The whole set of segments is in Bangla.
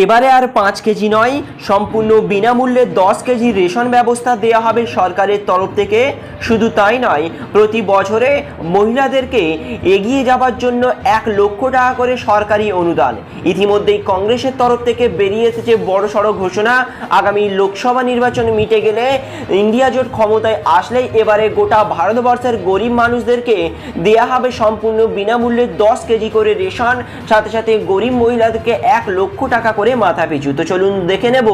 এবারে আর পাঁচ কেজি নয়, সম্পূর্ণ বিনামূল্যে দশ কেজি রেশন ব্যবস্থা দেওয়া হবে সরকারের তরফ থেকে। শুধু তাই নয়, প্রতি বছরে মহিলাদেরকে এগিয়ে যাবার জন্য এক লক্ষ টাকা করে সরকারি অনুদান। ইতিমধ্যেই কংগ্রেসের তরফ থেকে বেরিয়ে এসেছে বড় সড়ো ঘোষণা। আগামী লোকসভা নির্বাচন মিটে গেলে ইন্ডিয়া জোট ক্ষমতায় আসলেই এবারে গোটা ভারতবর্ষের গরিব মানুষদেরকে দেয়া হবে সম্পূর্ণ বিনামূল্যে দশ কেজি করে রেশন। সাথে সাথে গরিব মহিলাদেরকে এক লক্ষ টাকা করে মাথা পিছু। তো চলুন দেখে নেব,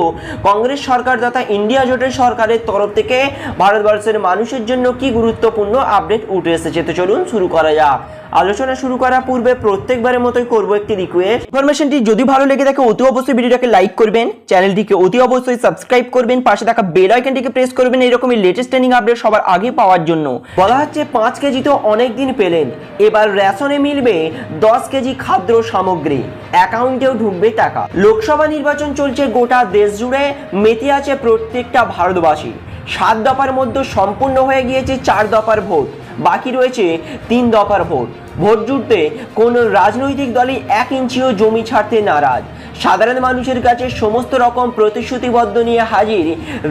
কংগ্রেস সরকার তথা ইন্ডিয়া জোটের সরকারের তরফ থেকে ভারতবর্ষের মানুষের জন্য কি গুরুত্বপূর্ণ আপডেট উঠে এসেছে। তো চলুন শুরু করা যাক। আলোচনা শুরু করার পূর্বে প্রত্যেকবারের মতোই করব একটি রিকোয়েস্ট ইনফরমেশনটি যদি ভালো লেগে থাকে, অতি অবশ্যই ভিডিওটাকে লাইক করবেন, চ্যানেলটিকে অতি অবশ্যই সাবস্ক্রাইব করবেন, পাশে থাকা বেল আইকনটিকে প্রেস করবেন এরকমই লেটেস্ট ট্রেনিং আপডেট সবার আগে পাওয়ার জন্য। বলা হচ্ছে পাঁচ কেজি তো অনেক দিন পেলেন, এবার রেশনে মিলবে দশ কেজি খাদ্য সামগ্রী অ্যাকাউন্টেও ঢুকবে টাকা। লোকসভা নির্বাচন চলছে গোটা দেশ জুড়ে। মেতে আছে প্রত্যেকটা ভারতবাসী সাত দফার মধ্যে সম্পূর্ণ হয়ে গিয়েছে চার দফার ভোট। বাকি রয়েছে তিন দফার ভোট। ভোট জুটতে কোনো রাজনৈতিক দলই এক ইঞ্চিও জমি ছাড়তে নারাজ। সাধারণ মানুষের কাছে সমস্ত রকম প্রতিশ্রুতিবদ্ধ নিয়ে হাজির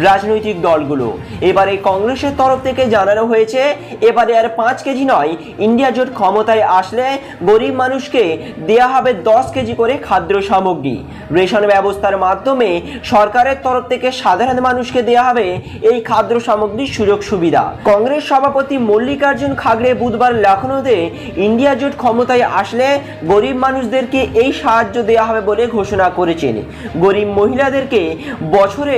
রাজনৈতিক দলগুলো। এবারে কংগ্রেসের তরফ থেকে জানানো হয়েছে, এবারে আর পাঁচ কেজি নয়, ইন্ডিয়া জোট ক্ষমতায় আসলে গরিব মানুষকে দেয়া হবে দশ কেজি করে খাদ্য সামগ্রী। রেশন ব্যবস্থার মাধ্যমে সরকারের তরফ থেকে সাধারণ মানুষকে দেয়া হবে এই খাদ্য সামগ্রীর সুযোগ সুবিধা। কংগ্রেস সভাপতি মল্লিকার্জুন খাগড়ে বুধবার লখনৌতে ইন্ডিয়া জোট ক্ষমতায় আসলে গরিব মানুষদেরকে এই সাহায্য দেওয়া হবে বলে ঘোষণা করেছেন। গরিব মহিলাদেরকে বছরে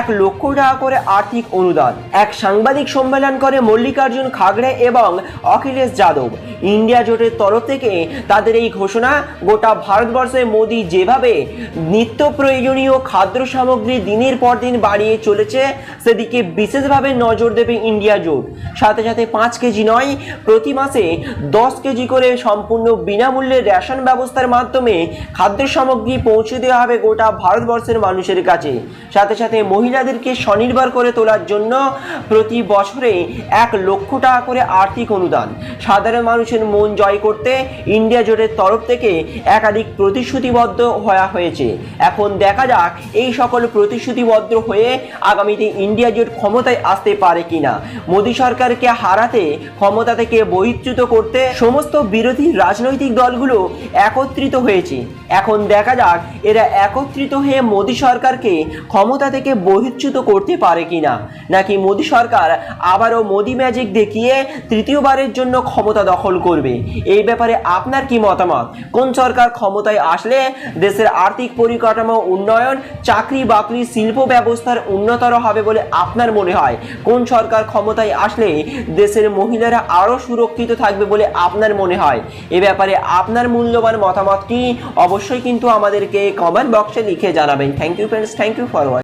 এক লক্ষ টাকা করে আর্থিক অনুদান, এক সাংবাদিক সম্মেলন করে মল্লিকার্জুন খাগড়ে এবং অখিলেশ যাদব। ইন্ডিয়া জোটের তরফ থেকে তাদের এই ঘোষণা গোটা ভারতবর্ষে মোদী যেভাবে নিত্য প্রয়োজনীয় খাদ্য সামগ্রী দিনের পর দিন বাড়িয়ে চলেছে, সেদিকে বিশেষভাবে নজর দেবে ইন্ডিয়া জোট। সাথে সাথে পাঁচ কেজি নয়, প্রতি মাসে দশ কেজি করে সম্পূর্ণ বিনামূল্যে রেশন ব্যবস্থার মাধ্যমে খাদ্য সামগ্রী পৌঁছে দেওয়া হবে গোটা ভারতবর্ষের মানুষের কাছে। সাথে সাথে মহিলাদেরকে স্বনির্ভর করে তোলার জন্য প্রতি বছরে এক লক্ষ টাকা করে আর্থিক অনুদান। সাধারণ মানুষের মন জয় করতে ইন্ডিয়া জোটের তরফ থেকে একাধিক প্রতিশ্রুতিবদ্ধ হওয়া হয়েছে। এখন দেখা যাক এই সকল প্রতিশ্রুতিবদ্ধ হয়ে আগামীতে ইন্ডিয়া জোট ক্ষমতায় আসতে পারে কিনা। মোদী সরকারকে হারাতে, ক্ষমতা থেকে বহিচ্যুত করতে সমস্ত বিরোধী রাজনৈতিক দলগুলো একত্রিত হয়েছে। এখন দেখা যাক এরা একত্রিত হয়ে মোদী সরকারকে ক্ষমতা থেকে বহিচ্যুত করতে পারে কিনা? নাকি মোদী সরকার আবারও মোদি ম্যাজিক দেখিয়ে তৃতীয়বারের জন্য ক্ষমতা দখল করবে? এই ব্যাপারে আপনার কি মতামত? কোন সরকার ক্ষমতায় আসলে দেশের আর্থিক পরিকাঠামো উন্নয়ন, চাকরি বাকরি, শিল্প ব্যবস্থার উন্নতর হবে বলে আপনার মনে হয়? কোন সরকার ক্ষমতায় আসলে দেশের মহিলারা আরও সুরক্ষিত থাকবে বলে আপনার মনে হয়? এ ব্যাপারে আপনার মূল্যবান মতামতটি অবশ্যই কিন্তু আমাদেরকে কমেন্ট বক্সে লিখে জানাবেন। Thank you friends thank you for watching